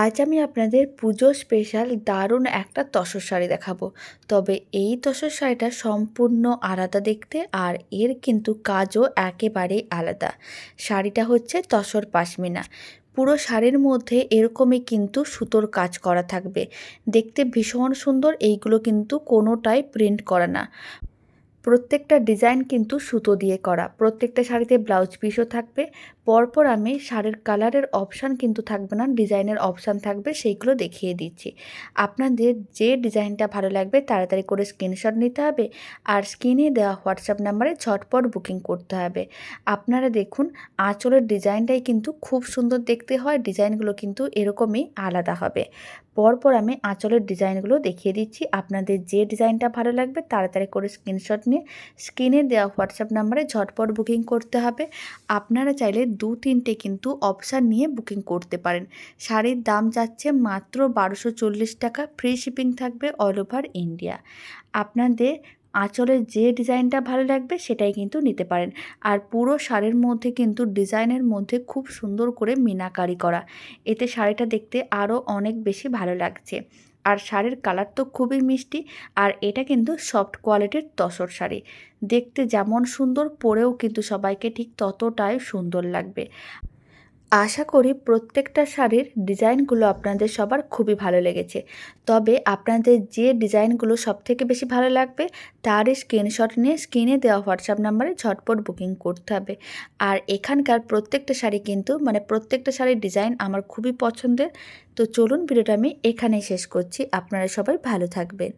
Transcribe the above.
আজ আমি আপনাদের পুজো স্পেশাল দারুণ একটা তসর শাড়ি দেখাবো। তবে এই তসর শাড়িটা সম্পূর্ণ আলাদা দেখতে আর এর কিন্তু কাজও একেবারেই আলাদা। শাড়িটা হচ্ছে তসর পাশমিনা। পুরো শাড়ির মধ্যে এরকমই কিন্তু সুতোর কাজ করা থাকবে। দেখতে ভীষণ সুন্দর, এইগুলো কিন্তু কোনোটাই প্রিন্ট করা না। প্রত্যেকটা ডিজাইন কিন্তু সুতো দিয়ে করা। প্রত্যেকটা শাড়িতে ব্লাউজ পিসও থাকবে। পরপর আমি শাড়ির কালারের অপশান কিন্তু থাকবে না, ডিজাইনের অপশান থাকবে, সেইগুলো দেখিয়ে দিচ্ছি। আপনাদের যে ডিজাইনটা ভালো লাগবে তাড়াতাড়ি করে স্ক্রিনশট নিতে হবে আর স্ক্রিনে দেওয়া হোয়াটসঅ্যাপ নাম্বারে ঝটপট বুকিং করতে হবে। আপনারা দেখুন, আঁচলের ডিজাইনটাই কিন্তু খুব সুন্দর দেখতে হয়, ডিজাইনগুলো কিন্তু এরকমই আলাদা হবে। পরপর আমি আঁচলের ডিজাইনগুলো দেখিয়ে দিচ্ছি। আপনাদের যে ডিজাইনটা ভালো লাগবে তাড়াতাড়ি করে স্ক্রিনশট নিয়ে, স্ক্রিনে দেওয়া হোয়াটসঅ্যাপ নাম্বারে ঝটপট বুকিং করতে হবে। আপনারা চাইলে দু তিনটে কিন্তু অপশান নিয়ে বুকিং করতে পারেন। শাড়ির দাম যাচ্ছে মাত্র বারোশো চল্লিশ টাকা ফ্রি শিপিং থাকবে অল ওভার ইন্ডিয়া আপনাদের আঁচলের যে ডিজাইনটা ভালো লাগবে সেটাই কিন্তু নিতে পারেন। আর পুরো শাড়ির মধ্যে কিন্তু ডিজাইনের মধ্যে খুব সুন্দর করে মিনাকারি করা। এতে শাড়িটা দেখতে আরও অনেক বেশি ভালো লাগছে। আর শাড়ির কালার তো খুবই মিষ্টি, আর এটা কিন্তু সফট কোয়ালিটির তসর শাড়ি। দেখতে যেমন সুন্দর, পরেও কিন্তু সবাইকে ঠিক ততটাই সুন্দর লাগবে। আশা করি প্রত্যেকটা শাড়ির ডিজাইনগুলো আপনাদের সবার খুবই ভালো লেগেছে। তবে আপনাদের যে ডিজাইনগুলো সবথেকে বেশি ভালো লাগবে, তারই স্ক্রিনশট নিয়ে স্ক্রিনে দেওয়া হোয়াটসঅ্যাপ নাম্বারে ঝটপট বুকিং করতে হবে। আর এখানকার প্রত্যেকটা শাড়ি কিন্তু মানে প্রত্যেকটা শাড়ির ডিজাইন আমার খুবই পছন্দের। তো চলুন ভিডিওটা আমি এখানেই শেষ করছি। আপনারা সবাই ভালো থাকবেন।